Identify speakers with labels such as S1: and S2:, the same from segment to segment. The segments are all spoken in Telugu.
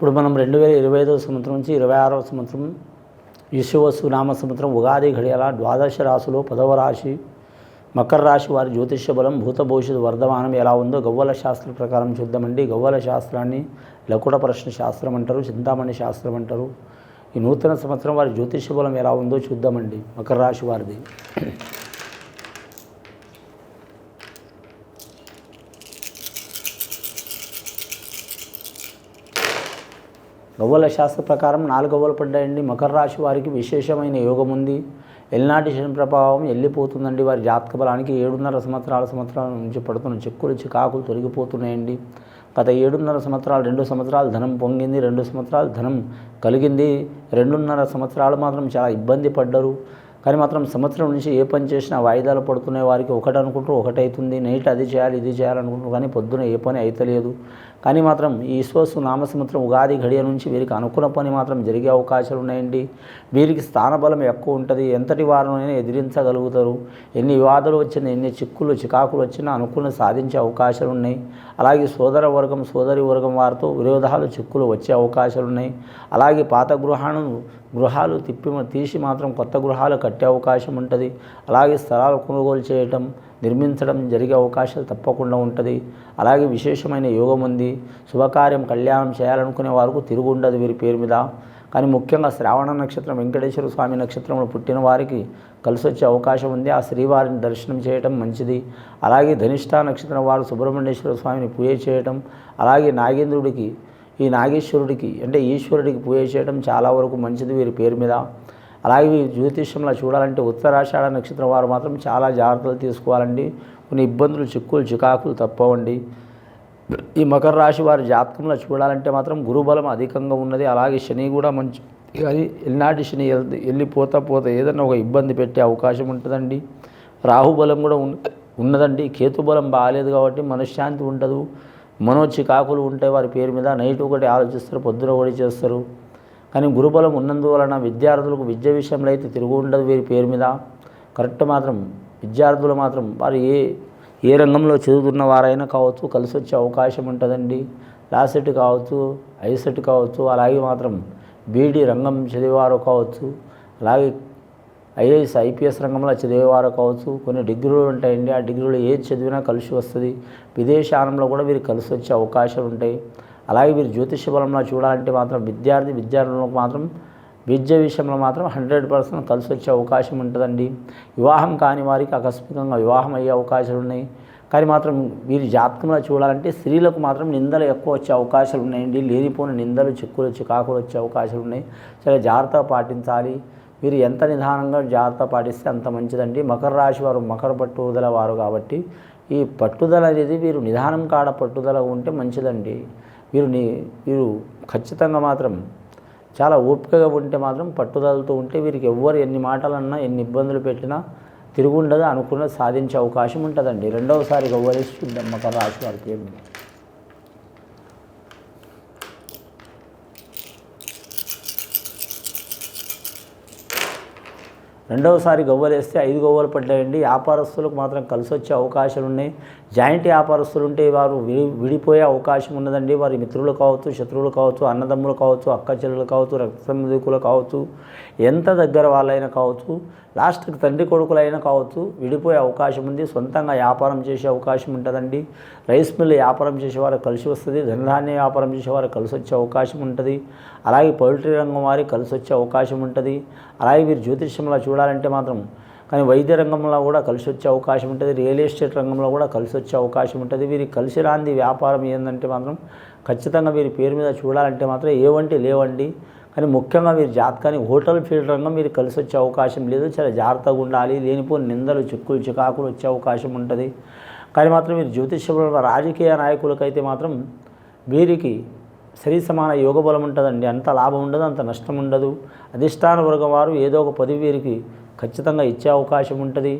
S1: ఇప్పుడు మనం రెండు వేల ఇరవై ఐదవ సంవత్సరం నుంచి ఇరవై ఆరవ సంవత్సరం యశువసు నామ సంవత్సరం ఉగాది ఘడియల ద్వాదశ రాశిలో పదవ రాశి మకర రాశి వారి జ్యోతిష్య బలం భూత వర్ధమానం ఎలా ఉందో గవ్వల శాస్త్ర ప్రకారం చూద్దామండి. గవ్వల శాస్త్రాన్ని లకుట ప్రశ్న శాస్త్రం అంటారు చింతామణి శాస్త్రం అంటారు. ఈ నూతన సంవత్సరం వారి జ్యోతిష్య బలం ఎలా ఉందో చూద్దామండి మకర రాశి వారిది. గవ్వల శాస్త్ర ప్రకారం నాలుగు పడ్డాయండి. మకర రాశి వారికి విశేషమైన యోగం ఉంది. ఎల్నాటి శని ప్రభావం వెళ్ళిపోతుందండి వారి జాతక బలానికి ఏడున్నర సంవత్సరాల సంవత్సరాల నుంచి పడుతున్న చిక్కులు చికాకులు తొలగిపోతున్నాయండి. గత ఏడున్నర సంవత్సరాలు రెండు సంవత్సరాలు ధనం పొంగింది రెండు సంవత్సరాలు ధనం కలిగింది. రెండున్నర సంవత్సరాలు మాత్రం చాలా ఇబ్బంది పడ్డారు. కానీ మాత్రం సంవత్సరం నుంచి ఏ పని చేసినా వాయిదాలు పడుతున్నాయి వారికి ఒకటి అనుకుంటూ ఒకటైతుంది నైట్ అది చేయాలి ఇది చేయాలనుకుంటారు కానీ పొద్దున ఏ పని అయితలేదు. కానీ మాత్రం ఈ ఈశ్వసు నామ సంవత్సరం ఉగాది ఘడియ నుంచి వీరికి అనుకున్న పని మాత్రం జరిగే అవకాశాలు ఉన్నాయండి. వీరికి స్థానబలం ఎక్కువ ఉంటుంది. ఎంతటి వారినైనా ఎదిరించగలుగుతారు. ఎన్ని వివాదాలు వచ్చినా ఎన్ని చిక్కులు చికాకులు వచ్చినా అనుకున్న సాధించే అవకాశాలు ఉన్నాయి. అలాగే సోదర వర్గం సోదరి వర్గం వారితో విరోధాలు చిక్కులు వచ్చే అవకాశాలు ఉన్నాయి. అలాగే పాత గృహాలను గృహాలు తిప్పి తీసి మాత్రం కొత్త గృహాలు కట్టే అవకాశం ఉంటుంది. అలాగే స్థలాలు కొనుగోలు చేయటం నిర్మించడం జరిగే అవకాశాలు తప్పకుండా ఉంటుంది. అలాగే విశేషమైన యోగం ఉంది. శుభకార్యం కళ్యాణం చేయాలనుకునే వారికి తిరుగు ఉండదు వీరి పేరు మీద. కానీ ముఖ్యంగా శ్రావణ నక్షత్రం వెంకటేశ్వర స్వామి నక్షత్రంలో పుట్టిన వారికి కలిసి వచ్చే అవకాశం ఉంది. ఆ శ్రీవారిని దర్శనం చేయటం మంచిది. అలాగే ధనిష్ఠా నక్షత్రం వారు సుబ్రహ్మణ్యేశ్వర స్వామిని పూజ చేయటం అలాగే నాగేంద్రుడికి ఈ నాగేశ్వరుడికి అంటే ఈశ్వరుడికి పూజ చేయడం చాలా వరకు మంచిది వీరి పేరు మీద. అలాగే జ్యోతిష్యంలో చూడాలంటే ఉత్తరాషాఢ నక్షత్రం వారు మాత్రం చాలా జాగ్రత్తలు తీసుకోవాలండి. కొన్ని ఇబ్బందులు చిక్కులు చికాకులు తప్పవండి. ఈ మకర రాశి వారి జాతకంలో చూడాలంటే మాత్రం గురుబలం అధికంగా ఉన్నది. అలాగే శని కూడా మంచి కానీ ఎల్నాటి శని వెళ్ళి వెళ్ళిపోతా పోతా ఏదైనా ఒక ఇబ్బంది పెట్టే అవకాశం ఉంటుందండి. రాహుబలం కూడా ఉన్నదండి. కేతుబలం బాగాలేదు కాబట్టి మనశ్శాంతి ఉండదు. మనో చికాకులు ఉంటాయి వారి పేరు మీద. నైట్ ఒకటి ఆలోచిస్తారు పొద్దున ఒకటి చేస్తారు. కానీ గురుబలం ఉన్నందువలన విద్యార్థులకు విద్య విషయంలో అయితే తిరుగు ఉండదు వీరి పేరు మీద. కరెక్ట్ మాత్రం విద్యార్థులు మాత్రం వారు ఏ ఏ రంగంలో చదువుతున్న వారైనా కావచ్చు కలిసి వచ్చే అవకాశం ఉంటుందండి. లాసెట్ కావచ్చు ఐసెట్ కావచ్చు అలాగే మాత్రం బీడీ రంగం చదివేవారు కావచ్చు అలాగే ఐఏఎస్ ఐపీఎస్ రంగంలో చదివేవారు కావచ్చు కొన్ని డిగ్రీలు ఉంటాయండి. ఆ డిగ్రీలు ఏది చదివినా కలిసి వస్తుంది. విదేశానంలో కూడా వీరు కలిసి వచ్చే అవకాశాలు ఉంటాయి. అలాగే వీరు జ్యోతిష బలంలో చూడాలంటే మాత్రం విద్యార్థి విద్యార్థులకు మాత్రం విద్య విషయంలో మాత్రం హండ్రెడ్ పర్సెంట్ కలిసి వచ్చే అవకాశం ఉంటుందండి. వివాహం కాని వారికి ఆకస్మికంగా వివాహం అయ్యే అవకాశాలు ఉన్నాయి. కానీ మాత్రం వీరి జాతకంలో చూడాలంటే స్త్రీలకు మాత్రం నిందలు ఎక్కువ వచ్చే అవకాశాలు ఉన్నాయండి. లేనిపోని నిందలు చిక్కులు చికాకులు వచ్చే అవకాశాలు ఉన్నాయి. చాలా జాగ్రత్త పాటించాలి. వీరు ఎంత నిదానంగా జాగ్రత్త పాటిస్తే అంత మంచిదండి. మకర రాశి వారు మకర పట్టుదల వారు కాబట్టి ఈ పట్టుదల అనేది వీరు నిదానం కాడ పట్టుదల ఉంటే మంచిదండి. వీరు నీ వీరు ఖచ్చితంగా మాత్రం చాలా ఓపికగా ఉంటే మాత్రం పట్టుదలతో ఉంటే వీరికి ఎవ్వరు ఎన్ని మాటలన్నా ఎన్ని ఇబ్బందులు పెట్టినా తిరుగుండదు అనుకున్నది సాధించే అవకాశం ఉంటుందండి. రెండవసారి గవ్వలేసి చూద్దాం మకర రాశి వారికి ఏమి? రెండవసారి గవ్వలేస్తే ఐదు గవ్వలు పడ్డాయండి. వ్యాపారస్తులకు మాత్రం కలిసి వచ్చే అవకాశాలు ఉన్నాయి జాయింట్ వ్యాపారస్తులు ఉంటే వారు విడి విడిపోయే అవకాశం ఉన్నదండి. వారి మిత్రులు కావచ్చు శత్రువులు కావచ్చు అన్నదమ్ములు కావచ్చు అక్క చెల్లెలు కావచ్చు రక్త సంబంధికులు కావచ్చు ఎంత దగ్గర వాళ్ళైనా కావచ్చు లాస్ట్కి తండ్రి కొడుకులైనా కావచ్చు విడిపోయే అవకాశం ఉంది. సొంతంగా వ్యాపారం చేసే అవకాశం ఉంటుందండి. రైస్ మిల్ వ్యాపారం చేసేవారు కలిసి వస్తుంది. ధనధాన్య వ్యాపారం చేసేవారు కలిసి వచ్చే అవకాశం ఉంటుంది. అలాగే పౌల్ట్రీ రంగం వారికి కలిసి వచ్చే అవకాశం ఉంటుంది. అలాగే మీరు జ్యోతిష్యంలో చూడాలంటే మాత్రం కానీ వైద్య రంగంలో కూడా కలిసి వచ్చే అవకాశం ఉంటుంది. రియల్ ఎస్టేట్ రంగంలో కూడా కలిసి వచ్చే అవకాశం ఉంటుంది. వీరికి కలిసి రాంది వ్యాపారం ఏంటంటే మాత్రం ఖచ్చితంగా వీరి పేరు మీద చూడాలంటే మాత్రం ఏవంటి లేవండి. కానీ ముఖ్యంగా మీరు జాతకాన్ని హోటల్ ఫీల్డ్ రంగం మీరు కలిసి వచ్చే అవకాశం లేదు. చాలా జాగ్రత్తగా ఉండాలి. లేనిపోని నిందలు చిక్కులు చికాకులు వచ్చే అవకాశం ఉంటుంది. కానీ మాత్రం మీరు జ్యోతిష్యపరమైన రాజకీయ నాయకులకైతే మాత్రం వీరికి సరి సమాన యోగ బలం ఉంటుందండి. అంత లాభం ఉండదు అంత నష్టం ఉండదు. అధిష్టాన వర్గం వారు ఏదో ఒక పదవి వీరికి ఖచ్చితంగా ఇచ్చే అవకాశం ఉంటుంది.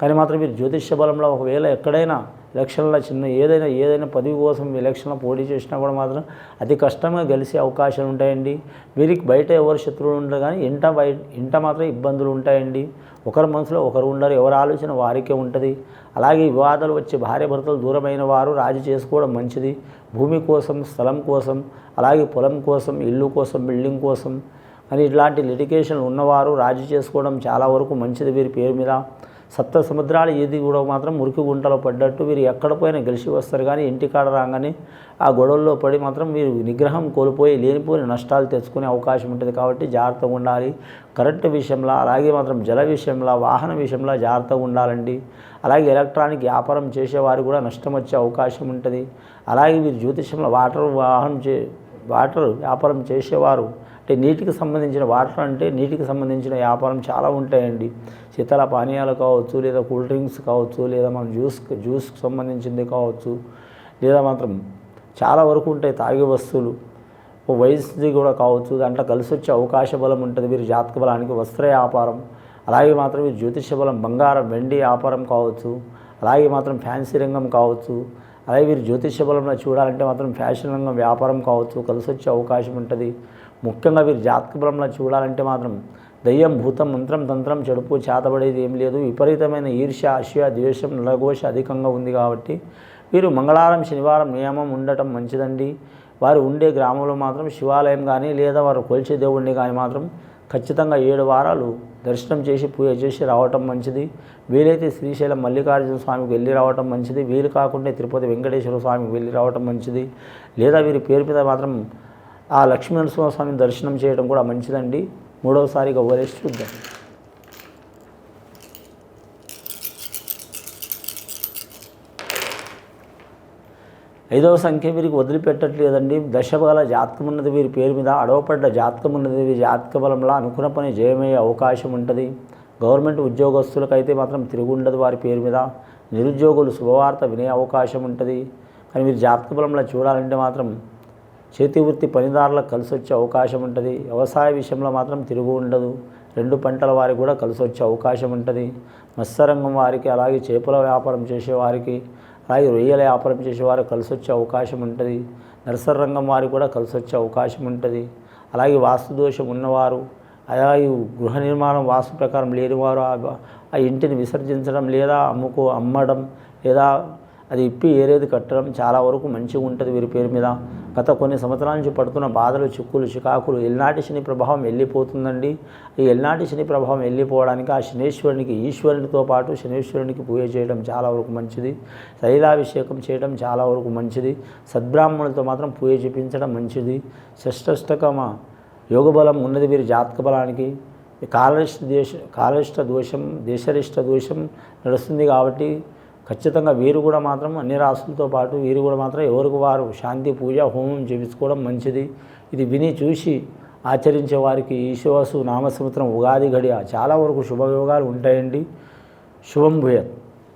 S1: కానీ మాత్రం మీరు జ్యోతిష్య బలంలో ఒకవేళ ఎక్కడైనా ఎలక్షన్లో చిన్న ఏదైనా ఏదైనా పదవి కోసం ఎలక్షన్లో పోటీ చేసినా కూడా మాత్రం అతి కష్టంగా గెలిచే అవకాశాలు ఉంటాయండి. వీరికి బయట ఎవరు శత్రువులు ఉండరు కానీ ఇంట బయట ఇంట మాత్రం ఇబ్బందులు ఉంటాయండి. ఒకరి మనసులో ఒకరు ఉండరు ఎవరి ఆలోచన వారికే ఉంటుంది. అలాగే వివాదాలు వచ్చే భార్య భర్తలు దూరమైన వారు రాజీ చేసుకోవడం మంచిది. భూమి కోసం స్థలం కోసం అలాగే పొలం కోసం ఇల్లు కోసం బిల్డింగ్ కోసం అని ఇట్లాంటి లిటిగేషన్లు ఉన్నవారు రాజీ చేసుకోవడం చాలా వరకు మంచిది వీరి పేరు మీద. సప్త సముద్రాలు ఏది కూడా మాత్రం మురికి గుంటలో పడ్డట్టు వీరు ఎక్కడ పోయినా గెలిచి వస్తారు కానీ ఇంటికాడ రాగానే ఆ గొడవల్లో పడి మాత్రం మీరు నిగ్రహం కోల్పోయి లేనిపోయిన నష్టాలు తెచ్చుకునే అవకాశం ఉంటుంది కాబట్టి జాగ్రత్తగా ఉండాలి. కరెంటు విషయంలో అలాగే మాత్రం జల విషయంలో వాహన విషయంలో జాగ్రత్తగా ఉండాలండి. అలాగే ఎలక్ట్రానిక్ వ్యాపారం చేసేవారు కూడా నష్టం వచ్చే అవకాశం ఉంటుంది. అలాగే వీరు జ్యోతిషంలో వాటర్ వాహనం చే వాటర్ వ్యాపారం చేసేవారు అంటే నీటికి సంబంధించిన వాటర్ అంటే నీటికి సంబంధించిన వ్యాపారం చాలా ఉంటాయండి. శీతల పానీయాలు కావచ్చు లేదా కూల్ డ్రింక్స్ కావచ్చు లేదా మనం జ్యూస్ జ్యూస్కి సంబంధించింది కావచ్చు లేదా మాత్రం చాలా వరకు ఉంటాయి తాగే వస్తువులు. వయసుది కూడా కావచ్చు దాంట్లో కలిసి వచ్చే అవకాశ బలం ఉంటుంది. వీరి జాతక బలానికి వస్త్ర వ్యాపారం అలాగే మాత్రం జ్యోతిష బలం బంగారం వెండి వ్యాపారం కావచ్చు అలాగే మాత్రం ఫ్యాన్సీ రంగం కావచ్చు అలాగే వీరు జ్యోతిష బలంలో చూడాలంటే మాత్రం ఫ్యాషన్ రంగం వ్యాపారం కావచ్చు కలిసి వచ్చే అవకాశం ఉంటుంది. ముఖ్యంగా వీరు జాతక బలంలో చూడాలంటే మాత్రం దయ్యం భూతం మంత్రం తంత్రం చెడుపు చేతబడేది ఏం లేదు. విపరీతమైన ఈర్ష్య అసూయ ద్వేషం నలఘోష అధికంగా ఉంది కాబట్టి వీరు మంగళవారం శనివారం నియమం ఉండటం మంచిదండి. వారు ఉండే గ్రామంలో మాత్రం శివాలయం కానీ లేదా వారు కొలిచే దేవుణ్ణి కానీ మాత్రం ఖచ్చితంగా ఏడు వారాలు దర్శనం చేసి పూజ చేసి రావటం మంచిది. వీలైతే శ్రీశైలం మల్లికార్జున స్వామికి వెళ్ళి రావటం మంచిది. వీలు కాకుండా తిరుపతి వెంకటేశ్వర స్వామికి వెళ్ళి రావటం మంచిది. లేదా వీరి పేరు మీద మాత్రం ఆ లక్ష్మీ స్వామిని దర్శనం చేయడం కూడా మంచిదండి. మూడవసారిగా వదిలేసి చూద్దాం. ఐదవ సంఖ్య వీరికి వదిలిపెట్టట్లేదండి. దశబల జాతకం ఉన్నది వీరి పేరు మీద అడవపడ్డ జాతకం ఉన్నది వీరి జాతక బలంలో అనుకున్న పని జయమయ్యే అవకాశం ఉంటుంది. గవర్నమెంట్ ఉద్యోగస్తులకైతే మాత్రం తిరుగుండదు వారి పేరు మీద. నిరుద్యోగులు శుభవార్త వినే అవకాశం ఉంటుంది. కానీ మీరు జాతక బలంలో చూడాలంటే మాత్రం చేతి వృత్తి పనిదారులకు కలిసి వచ్చే అవకాశం ఉంటుంది. వ్యవసాయ విషయంలో మాత్రం తిరుగు ఉండదు. రెండు పంటల వారికి కూడా కలిసి వచ్చే అవకాశం ఉంటుంది. మత్స్యరంగం వారికి అలాగే చేపల వ్యాపారం చేసేవారికి అలాగే రొయ్యల వ్యాపారం చేసేవారికి కలిసి వచ్చే అవకాశం ఉంటుంది. నర్సరీ రంగం వారికి కూడా కలిసి వచ్చే అవకాశం ఉంటుంది. అలాగే వాస్తు దోషం ఉన్నవారు అలాగే గృహ నిర్మాణం వాస్తు ప్రకారం లేనివారు ఆ ఇంటిని విసర్జించడం లేదా అమ్ముకో అమ్మడం లేదా అది ఇప్పి ఏరేది కట్టడం చాలా వరకు మంచిగా ఉంటుంది వీరి పేరు మీద. గత కొన్ని సంవత్సరాల నుంచి పడుతున్న బాధలు చిక్కులు చికాకులు ఎల్నాటి శని ప్రభావం వెళ్ళిపోతుందండి ఈ ఎల్నాటి శని ప్రభావం వెళ్ళిపోవడానికి ఆ శనేశ్వరునికి ఈశ్వరునితో పాటు శనేశ్వరునికి పూజ చేయడం చాలా వరకు మంచిది. శైలాభిషేకం చేయడం చాలా వరకు మంచిది. సద్బ్రాహ్మణులతో మాత్రం పూజ చేపించడం మంచిది. షష్టష్టకమ యోగబలం ఉన్నది వీరి జాతక బలానికి. కాలరిష్ట దేశ కాలరిష్ట దోషం దేశరిష్ట దోషం నడుస్తుంది కాబట్టి ఖచ్చితంగా వీరు కూడా మాత్రం అన్ని రాసులతో పాటు వీరు కూడా మాత్రం ఎవరికి వారు శాంతి పూజ హోమం చేపించుకోవడం మంచిది. ఇది విని చూసి ఆచరించే వారికి ఈశ్వాసు నామ ఉగాది గడియ చాలా వరకు శుభయోగాలు ఉంటాయండి. శుభం భూయత్.